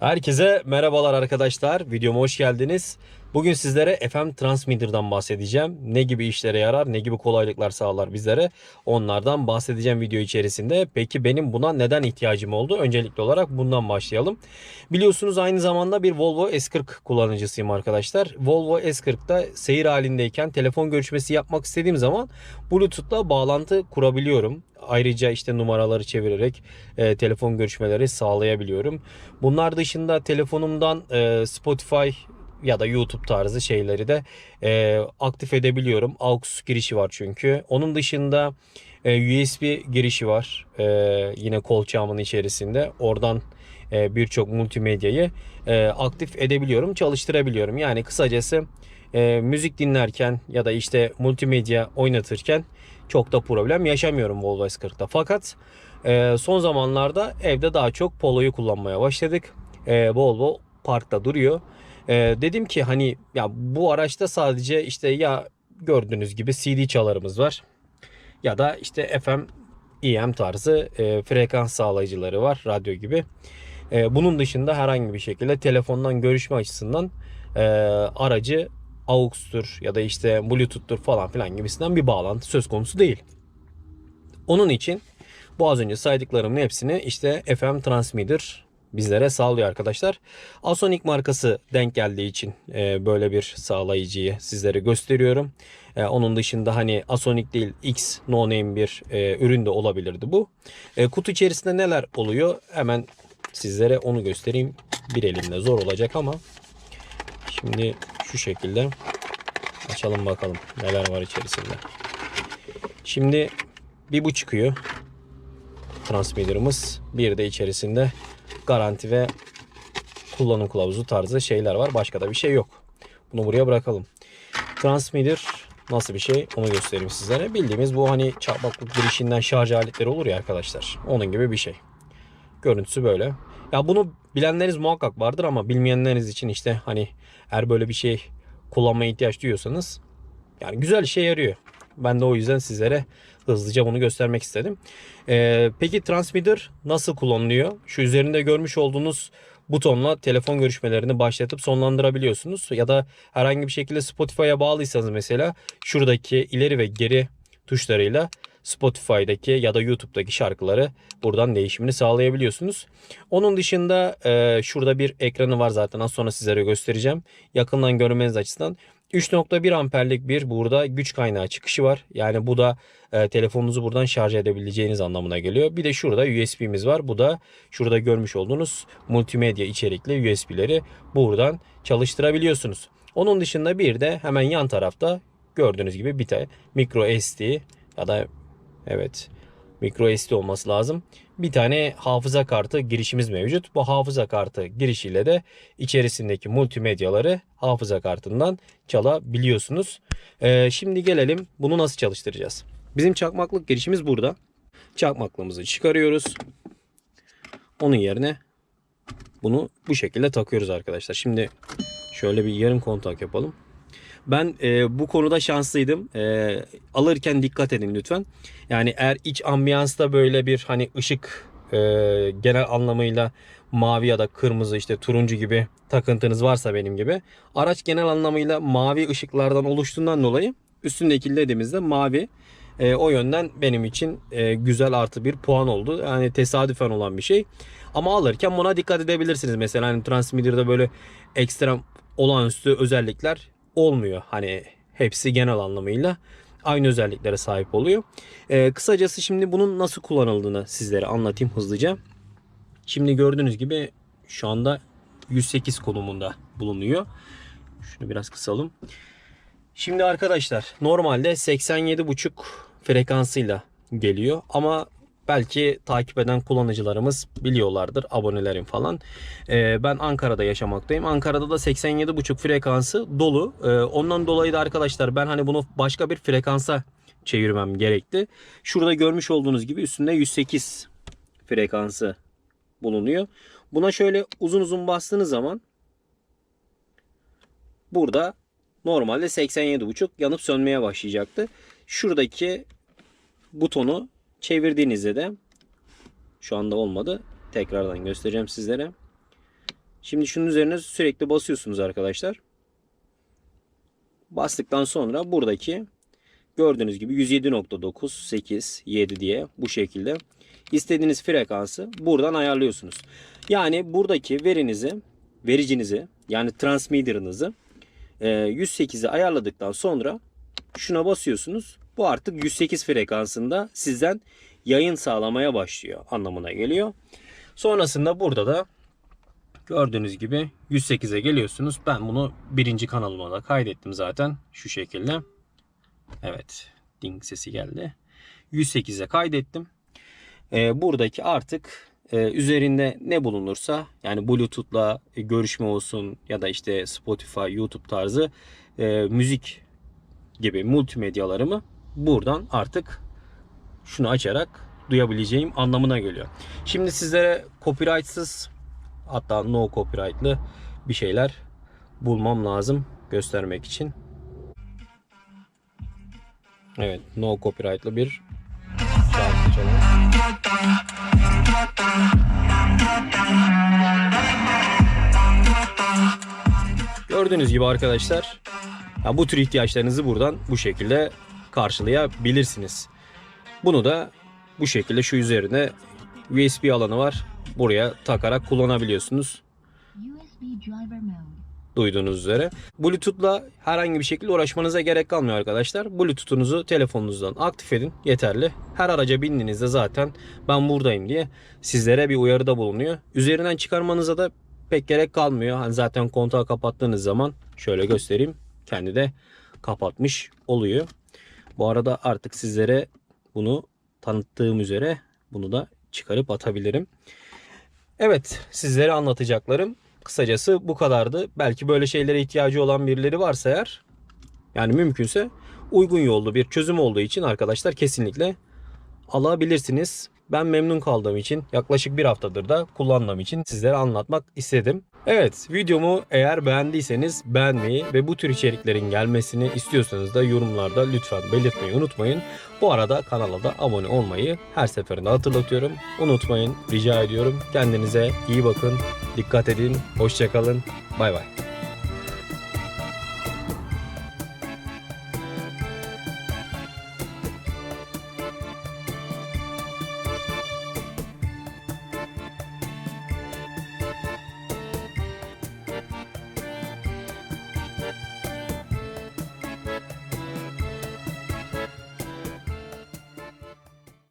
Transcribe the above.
Herkese merhabalar arkadaşlar. Videoma hoş geldiniz. Bugün sizlere FM Transmitter'dan bahsedeceğim. Ne gibi işlere yarar, ne gibi kolaylıklar sağlar bizlere. Onlardan bahsedeceğim video içerisinde. Peki benim buna neden ihtiyacım oldu? Öncelikli olarak bundan başlayalım. Biliyorsunuz aynı zamanda bir Volvo S40 kullanıcısıyım arkadaşlar. Volvo S40'da seyir halindeyken telefon görüşmesi yapmak istediğim zaman Bluetooth'la bağlantı kurabiliyorum. Ayrıca işte numaraları çevirerek e, telefon görüşmeleri sağlayabiliyorum. Bunlar dışında telefonumdan e, Spotify ya da YouTube tarzı şeyleri de e, aktif edebiliyorum. AUX girişi var çünkü. Onun dışında e, USB girişi var. E, yine kolçağımın içerisinde. Oradan e, birçok multimedyayı e, aktif edebiliyorum, çalıştırabiliyorum. Yani kısacası e, müzik dinlerken ya da işte multimedya oynatırken çok da problem yaşamıyorum Volvo S40'da. Fakat e, son zamanlarda evde daha çok Polo'yu kullanmaya başladık. E, Volvo parkta duruyor. E, dedim ki hani ya bu araçta sadece işte ya gördüğünüz gibi CD çalarımız var ya da işte FM EM tarzı e, frekans sağlayıcıları var radyo gibi. E, bunun dışında herhangi bir şekilde telefondan görüşme açısından e, aracı AUX'tur ya da işte Bluetooth'tur falan filan gibisinden bir bağlantı söz konusu değil. Onun için bu az önce saydıklarımın hepsini işte FM Transmitter bizlere sağlıyor arkadaşlar. Asonic markası denk geldiği için e, böyle bir sağlayıcıyı sizlere gösteriyorum. E, onun dışında hani Asonic değil X no name bir e, ürün de olabilirdi bu. E, kutu içerisinde neler oluyor hemen sizlere onu göstereyim. Bir elimle zor olacak ama şimdi şu şekilde açalım bakalım neler var içerisinde. Şimdi bir bu çıkıyor transmitter'ımız. Bir de içerisinde garanti ve kullanım kılavuzu tarzı şeyler var. Başka da bir şey yok. Bunu buraya bırakalım. Transmitter nasıl bir şey onu göstereyim sizlere. Bildiğimiz bu hani çarpaklık girişinden şarj aletleri olur ya arkadaşlar. Onun gibi bir şey. Görüntüsü böyle. Ya bunu bilenleriniz muhakkak vardır ama bilmeyenleriniz için işte hani eğer böyle bir şey kullanmaya ihtiyaç duyuyorsanız yani güzel işe yarıyor. Ben de o yüzden sizlere hızlıca bunu göstermek istedim. Ee, peki transmitter nasıl kullanılıyor? Şu üzerinde görmüş olduğunuz butonla telefon görüşmelerini başlatıp sonlandırabiliyorsunuz. Ya da herhangi bir şekilde Spotify'a bağlıysanız mesela şuradaki ileri ve geri tuşlarıyla Spotify'daki ya da YouTube'daki şarkıları buradan değişimini sağlayabiliyorsunuz. Onun dışında e, şurada bir ekranı var zaten az sonra sizlere göstereceğim. Yakından görmeniz açısından 3.1 amperlik bir burada güç kaynağı çıkışı var. Yani bu da e, telefonunuzu buradan şarj edebileceğiniz anlamına geliyor. Bir de şurada USB'miz var. Bu da şurada görmüş olduğunuz multimedya içerikli USB'leri buradan çalıştırabiliyorsunuz. Onun dışında bir de hemen yan tarafta gördüğünüz gibi bir tane micro SD ya da evet micro SD olması lazım. Bir tane hafıza kartı girişimiz mevcut. Bu hafıza kartı girişiyle de içerisindeki multimedyaları hafıza kartından çalabiliyorsunuz. Ee, şimdi gelelim bunu nasıl çalıştıracağız. Bizim çakmaklık girişimiz burada. Çakmaklığımızı çıkarıyoruz. Onun yerine bunu bu şekilde takıyoruz arkadaşlar. Şimdi şöyle bir yarım kontak yapalım. Ben e, bu konuda şanslıydım. E, alırken dikkat edin lütfen. Yani eğer iç ambiyansta böyle bir hani ışık e, genel anlamıyla mavi ya da kırmızı işte turuncu gibi takıntınız varsa benim gibi. Araç genel anlamıyla mavi ışıklardan oluştuğundan dolayı üstündeki ledimiz de mavi. E, o yönden benim için e, güzel artı bir puan oldu. Yani tesadüfen olan bir şey. Ama alırken buna dikkat edebilirsiniz. Mesela hani transmitter'da böyle ekstrem olağanüstü özellikler olmuyor. Hani hepsi genel anlamıyla aynı özelliklere sahip oluyor. Ee, kısacası şimdi bunun nasıl kullanıldığını sizlere anlatayım hızlıca. Şimdi gördüğünüz gibi şu anda 108 konumunda bulunuyor. Şunu biraz kısalım. Şimdi arkadaşlar normalde 87.5 frekansıyla geliyor ama belki takip eden kullanıcılarımız biliyorlardır abonelerim falan. Ee, ben Ankara'da yaşamaktayım. Ankara'da da 87.5 frekansı dolu. Ee, ondan dolayı da arkadaşlar ben hani bunu başka bir frekansa çevirmem gerekti. Şurada görmüş olduğunuz gibi üstünde 108 frekansı bulunuyor. Buna şöyle uzun uzun bastığınız zaman burada normalde 87.5 yanıp sönmeye başlayacaktı. Şuradaki butonu çevirdiğinizde de şu anda olmadı. Tekrardan göstereceğim sizlere. Şimdi şunun üzerine sürekli basıyorsunuz arkadaşlar. Bastıktan sonra buradaki gördüğünüz gibi 107.9 8 7 diye bu şekilde istediğiniz frekansı buradan ayarlıyorsunuz. Yani buradaki verinizi, vericinizi yani transmitter'ınızı e, 108'e ayarladıktan sonra şuna basıyorsunuz. Bu artık 108 frekansında sizden yayın sağlamaya başlıyor anlamına geliyor. Sonrasında burada da gördüğünüz gibi 108'e geliyorsunuz. Ben bunu birinci kanalıma da kaydettim zaten şu şekilde. Evet ding sesi geldi. 108'e kaydettim. Ee, buradaki artık e, üzerinde ne bulunursa yani Bluetooth'la görüşme olsun ya da işte Spotify, YouTube tarzı e, müzik gibi multimedyalarımı buradan artık şunu açarak duyabileceğim anlamına geliyor. Şimdi sizlere copyrightsız hatta no copyrightlı bir şeyler bulmam lazım göstermek için. Evet, no copyrightlı bir şarkı çalalım. Gördüğünüz gibi arkadaşlar ya bu tür ihtiyaçlarınızı buradan bu şekilde karşılayabilirsiniz. Bunu da bu şekilde şu üzerine USB alanı var. Buraya takarak kullanabiliyorsunuz. Duyduğunuz üzere. Bluetooth'la herhangi bir şekilde uğraşmanıza gerek kalmıyor arkadaşlar. Bluetooth'unuzu telefonunuzdan aktif edin. Yeterli. Her araca bindiğinizde zaten ben buradayım diye sizlere bir uyarıda bulunuyor. Üzerinden çıkarmanıza da pek gerek kalmıyor. Hani zaten kontağı kapattığınız zaman şöyle göstereyim. Kendi de kapatmış oluyor. Bu arada artık sizlere bunu tanıttığım üzere bunu da çıkarıp atabilirim. Evet sizlere anlatacaklarım kısacası bu kadardı. Belki böyle şeylere ihtiyacı olan birileri varsa eğer yani mümkünse uygun yollu bir çözüm olduğu için arkadaşlar kesinlikle alabilirsiniz. Ben memnun kaldığım için yaklaşık bir haftadır da kullandığım için sizlere anlatmak istedim. Evet videomu eğer beğendiyseniz beğenmeyi ve bu tür içeriklerin gelmesini istiyorsanız da yorumlarda lütfen belirtmeyi unutmayın. Bu arada kanala da abone olmayı her seferinde hatırlatıyorum. Unutmayın rica ediyorum. Kendinize iyi bakın. Dikkat edin. Hoşçakalın. Bay bay.